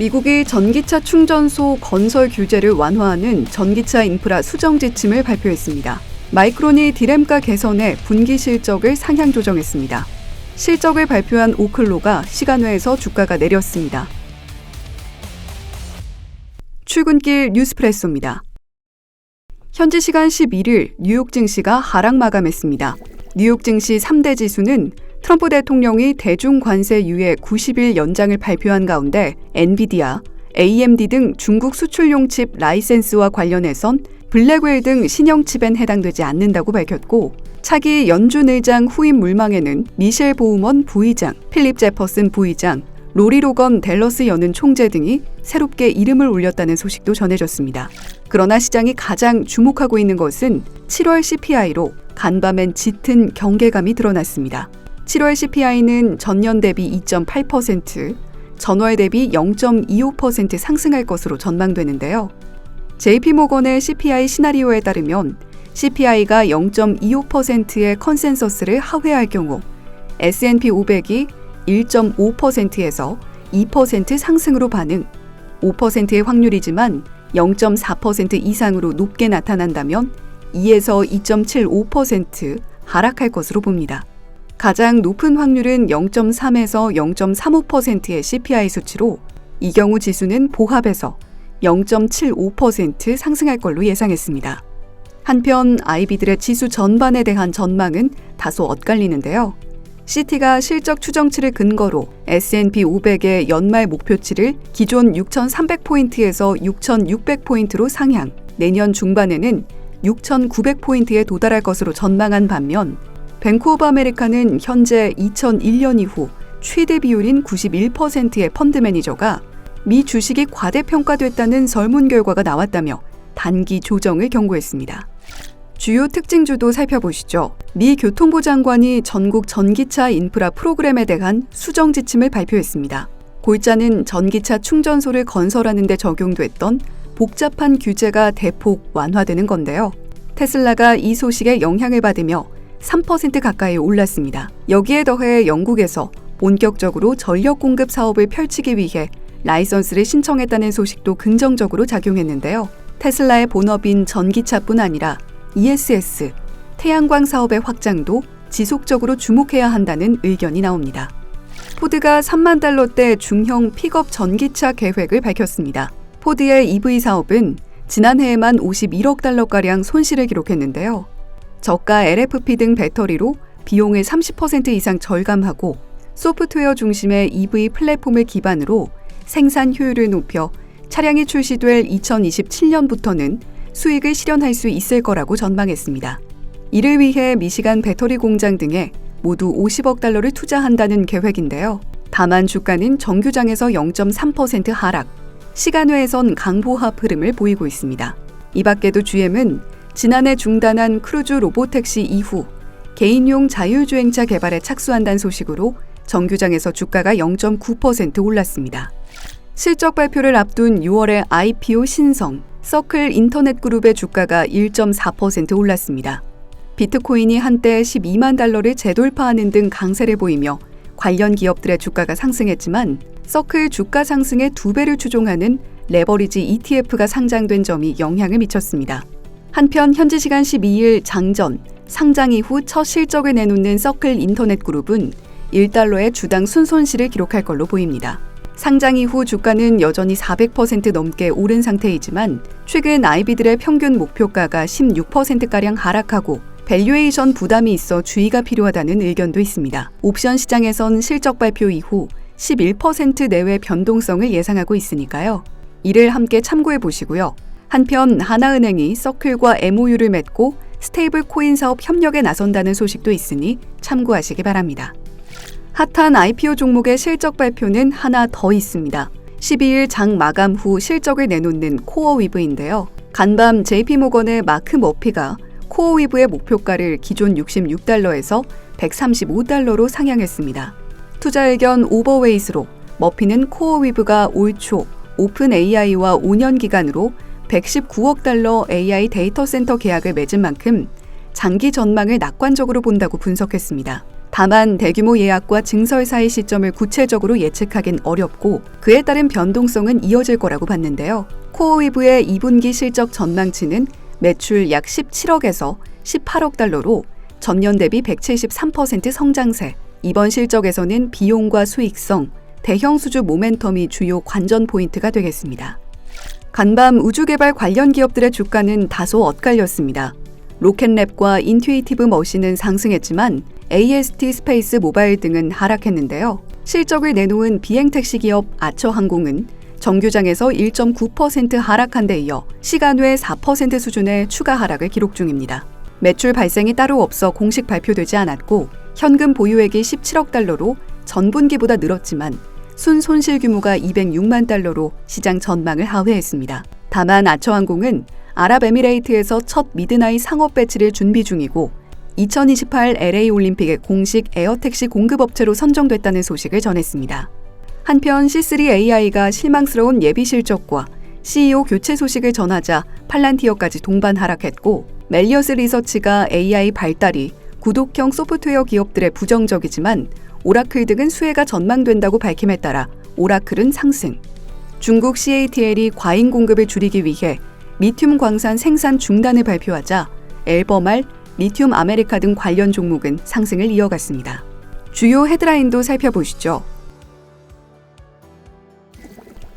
미국이 전기차 충전소 건설 규제를 완화하는 전기차 인프라 수정 지침을 발표했습니다. 마이크론이 디램가 개선에 분기 실적을 상향 조정했습니다. 실적을 발표한 오클로가 시간외에서 주가가 내렸습니다. 출근길 뉴스프레소입니다. 현지 시간 11일 뉴욕 증시가 하락 마감했습니다. 뉴욕 증시 3대 지수는 트럼프 대통령이 대중 관세 유예 90일 연장을 발표한 가운데 엔비디아, AMD 등 중국 수출용 칩 라이센스와 관련해선 블랙웰 등 신형 칩엔 해당되지 않는다고 밝혔고 차기 연준 의장 후임 물망에는 미셸 보우먼 부의장, 필립 제퍼슨 부의장, 로리 로건 델러스 여는 총재 등이 새롭게 이름을 올렸다는 소식도 전해졌습니다. 그러나 시장이 가장 주목하고 있는 것은 7월 CPI로 간밤엔 짙은 경계감이 드러났습니다. 7월 CPI는 전년 대비 2.8%, 전월 대비 0.25% 상승할 것으로 전망되는데요. JP모건의 CPI 시나리오에 따르면 CPI가 0.25%의 컨센서스를 하회할 경우 S&P 500이 1.5%에서 2% 상승으로 반응, 5%의 확률이지만 0.4% 이상으로 높게 나타난다면 2에서 2.75% 하락할 것으로 봅니다. 가장 높은 확률은 0.3에서 0.35%의 CPI 수치로 이 경우 지수는 보합에서 0.75% 상승할 걸로 예상했습니다. 한편 아이비들의 지수 전반에 대한 전망은 다소 엇갈리는데요. 시티가 실적 추정치를 근거로 S&P 500의 연말 목표치를 기존 6,300포인트에서 6,600포인트로 상향, 내년 중반에는 6,900포인트에 도달할 것으로 전망한 반면 뱅크 오브 아메리카는 현재 2001년 이후 최대 비율인 91%의 펀드 매니저가 미 주식이 과대평가됐다는 설문 결과가 나왔다며 단기 조정을 경고했습니다. 주요 특징주도 살펴보시죠. 미 교통부 장관이 전국 전기차 인프라 프로그램에 대한 수정 지침을 발표했습니다. 골자는 전기차 충전소를 건설하는 데 적용됐던 복잡한 규제가 대폭 완화되는 건데요. 테슬라가 이 소식에 영향을 받으며 3% 가까이 올랐습니다. 여기에 더해 영국에서 본격적으로 전력 공급 사업을 펼치기 위해 라이선스를 신청했다는 소식도 긍정적으로 작용했는데요. 테슬라의 본업인 전기차뿐 아니라 ESS, 태양광 사업의 확장도 지속적으로 주목해야 한다는 의견이 나옵니다. 포드가 3만 달러대 중형 픽업 전기차 계획을 밝혔습니다. 포드의 EV 사업은 지난해에만 51억 달러가량 손실을 기록했는데요. 저가 LFP 등 배터리로 비용을 30% 이상 절감하고 소프트웨어 중심의 EV 플랫폼을 기반으로 생산 효율을 높여 차량이 출시될 2027년부터는 수익을 실현할 수 있을 거라고 전망했습니다. 이를 위해 미시간 배터리 공장 등에 모두 50억 달러를 투자한다는 계획인데요. 다만 주가는 정규장에서 0.3% 하락, 시간외에선 강보합 흐름을 보이고 있습니다. 이 밖에도 GM은 지난해 중단한 크루즈 로보택시 이후 개인용 자율주행차 개발에 착수한다는 소식으로 정규장에서 주가가 0.9% 올랐습니다. 실적 발표를 앞둔 6월의 IPO 신성, 서클 인터넷 그룹의 주가가 1.4% 올랐습니다. 비트코인이 한때 12만 달러를 재돌파하는 등 강세를 보이며 관련 기업들의 주가가 상승했지만 서클 주가 상승의 두 배를 추종하는 레버리지 ETF가 상장된 점이 영향을 미쳤습니다. 한편 현지 시간 12일 장전, 상장 이후 첫 실적을 내놓는 서클 인터넷 그룹은 1달러의 주당 순손실을 기록할 걸로 보입니다. 상장 이후 주가는 여전히 400% 넘게 오른 상태이지만 최근 아이비들의 평균 목표가가 16%가량 하락하고 밸류에이션 부담이 있어 주의가 필요하다는 의견도 있습니다. 옵션 시장에선 실적 발표 이후 11% 내외 변동성을 예상하고 있으니까요. 이를 함께 참고해 보시고요. 한편 하나은행이 서클과 MOU를 맺고 스테이블 코인 사업 협력에 나선다는 소식도 있으니 참고하시기 바랍니다. 핫한 IPO 종목의 실적 발표는 하나 더 있습니다. 12일 장 마감 후 실적을 내놓는 코어위브인데요. 간밤 JP모건의 마크 머피가 코어위브의 목표가를 기존 66달러에서 135달러로 상향했습니다. 투자 의견 오버웨이스로 머피는 코어위브가 올 초 오픈 AI와 5년 기간으로 119억 달러 AI 데이터 센터 계약을 맺은 만큼 장기 전망을 낙관적으로 본다고 분석했습니다. 다만 대규모 예약과 증설 사이 시점을 구체적으로 예측하긴 어렵고 그에 따른 변동성은 이어질 거라고 봤는데요. 코어위브의 2분기 실적 전망치는 매출 약 17억에서 18억 달러로 전년 대비 173% 성장세. 이번 실적에서는 비용과 수익성, 대형 수주 모멘텀이 주요 관전 포인트가 되겠습니다. 간밤 우주개발 관련 기업들의 주가는 다소 엇갈렸습니다. 로켓랩과 인투이티브 머신은 상승했지만 AST 스페이스 모바일 등은 하락했는데요. 실적을 내놓은 비행택시 기업 아처항공은 정규장에서 1.9% 하락한 데 이어 시간 외 4% 수준의 추가 하락을 기록 중입니다. 매출 발생이 따로 없어 공식 발표되지 않았고 현금 보유액이 17억 달러로 전분기보다 늘었지만 순 손실 규모가 206만 달러로 시장 전망을 하회했습니다. 다만 아처항공은 아랍에미레이트에서 첫 미드나잇 상업 배치를 준비 중이고 2028 LA 올림픽의 공식 에어택시 공급업체로 선정됐다는 소식을 전했습니다. 한편 C3AI가 실망스러운 예비 실적과 CEO 교체 소식을 전하자 팔란티어까지 동반 하락했고 멜리어스 리서치가 AI 발달이 구독형 소프트웨어 기업들의 부정적이지만 오라클 등은 수혜가 전망된다고 밝힘에 따라 오라클은 상승. 중국 CATL이 과잉 공급을 줄이기 위해 리튬 광산 생산 중단을 발표하자 앨범알, 리튬 아메리카 등 관련 종목은 상승을 이어갔습니다. 주요 헤드라인도 살펴보시죠.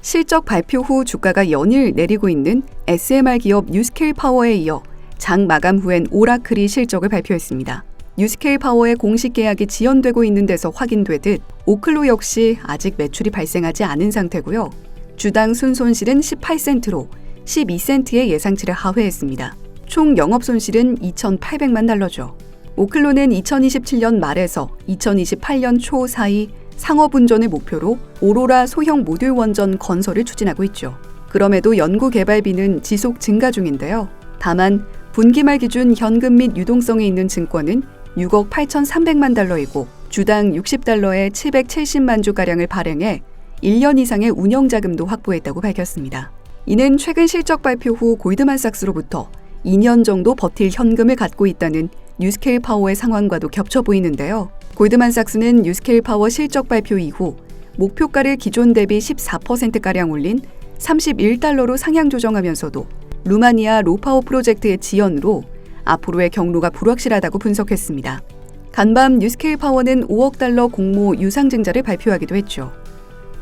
실적 발표 후 주가가 연일 내리고 있는 SMR 기업 뉴스케일 파워에 이어 장 마감 후엔 오라클이 실적을 발표했습니다. 뉴스케일 파워의 공식 계약이 지연되고 있는 데서 확인되듯 오클로 역시 아직 매출이 발생하지 않은 상태고요. 주당 순손실은 18센트로 12센트의 예상치를 하회했습니다. 총 영업 손실은 2,800만 달러죠. 오클로는 2027년 말에서 2028년 초 사이 상업 운전을 목표로 오로라 소형 모듈 원전 건설을 추진하고 있죠. 그럼에도 연구 개발비는 지속 증가 중인데요. 다만 분기 말 기준 현금 및 유동성에 있는 증권은 6억 8,300만 달러이고 주당 60달러에 770만 주가량을 발행해 1년 이상의 운영 자금도 확보했다고 밝혔습니다. 이는 최근 실적 발표 후 골드만삭스로부터 2년 정도 버틸 현금을 갖고 있다는 뉴스케일 파워의 상황과도 겹쳐 보이는데요. 골드만삭스는 뉴스케일 파워 실적 발표 이후 목표가를 기존 대비 14%가량 올린 31달러로 상향 조정하면서도 루마니아 로파워 프로젝트의 지연으로 앞으로의 경로가 불확실하다고 분석했습니다. 간밤 뉴스케일 파워는 5억 달러 공모 유상증자를 발표하기도 했죠.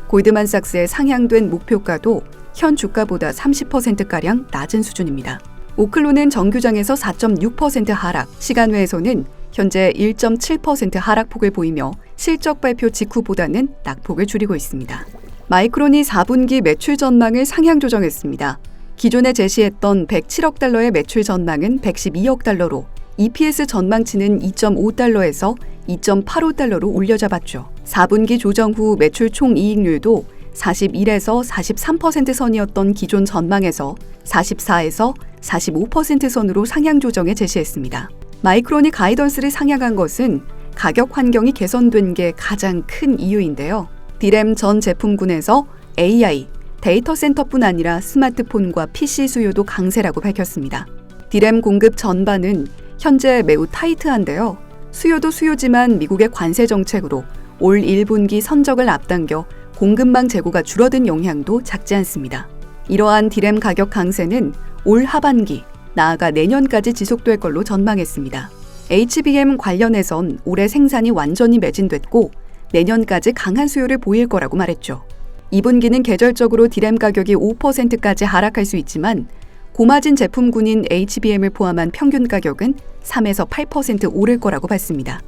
골드만삭스의 상향된 목표가도 현 주가보다 30%가량 낮은 수준입니다. 오클로는 정규장에서 4.6% 하락, 시간외에서는 현재 1.7% 하락폭을 보이며 실적 발표 직후보다는 낙폭을 줄이고 있습니다. 마이크론이 4분기 매출 전망을 상향 조정했습니다. 기존에 제시했던 107억 달러의 매출 전망은 112억 달러로 EPS 전망치는 2.5달러에서 2.85달러로 올려잡았죠. 4분기 조정 후 매출 총 이익률도 41에서 43% 선이었던 기존 전망에서 44에서 45% 선으로 상향 조정에 제시했습니다. 마이크론이 가이던스를 상향한 것은 가격 환경이 개선된 게 가장 큰 이유인데요. 디램 전 제품군에서 AI, 데이터 센터뿐 아니라 스마트폰과 PC 수요도 강세라고 밝혔습니다. 디램 공급 전반은 현재 매우 타이트한데요. 수요도 수요지만 미국의 관세 정책으로 올 1분기 선적을 앞당겨 공급망 재고가 줄어든 영향도 작지 않습니다. 이러한 디램 가격 강세는 올 하반기, 나아가 내년까지 지속될 걸로 전망했습니다. HBM 관련해선 올해 생산이 완전히 매진됐고 내년까지 강한 수요를 보일 거라고 말했죠. 2분기는 계절적으로 디램 가격이 5%까지 하락할 수 있지만 고마진 제품군인 HBM을 포함한 평균 가격은 3에서 8% 오를 거라고 봤습니다.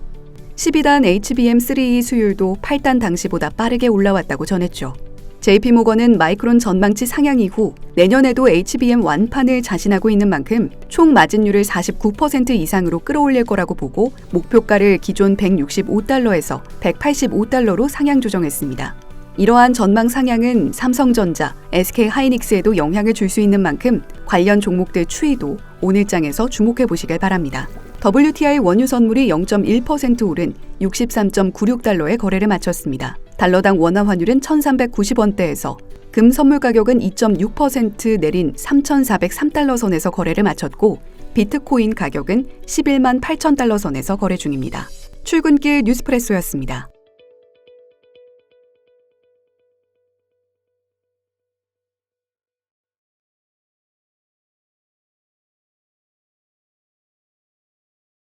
12단 HBM3E 수율도 8단 당시보다 빠르게 올라왔다고 전했죠. JP모건은 마이크론 전망치 상향 이후 내년에도 HBM 완판을 자신하고 있는 만큼 총 마진율을 49% 이상으로 끌어올릴 거라고 보고 목표가를 기존 165달러에서 185달러로 상향 조정했습니다. 이러한 전망 상향은 삼성전자, SK 하이닉스에도 영향을 줄 수 있는 만큼 관련 종목들 추이도 오늘장에서 주목해 보시길 바랍니다. WTI 원유 선물이 0.1% 오른 63.96달러에 거래를 마쳤습니다. 달러당 원화 환율은 1,390원대에서 금 선물 가격은 2.6% 내린 3,403달러 선에서 거래를 마쳤고 비트코인 가격은 11만 8천 달러 선에서 거래 중입니다. 출근길 뉴스프레소였습니다.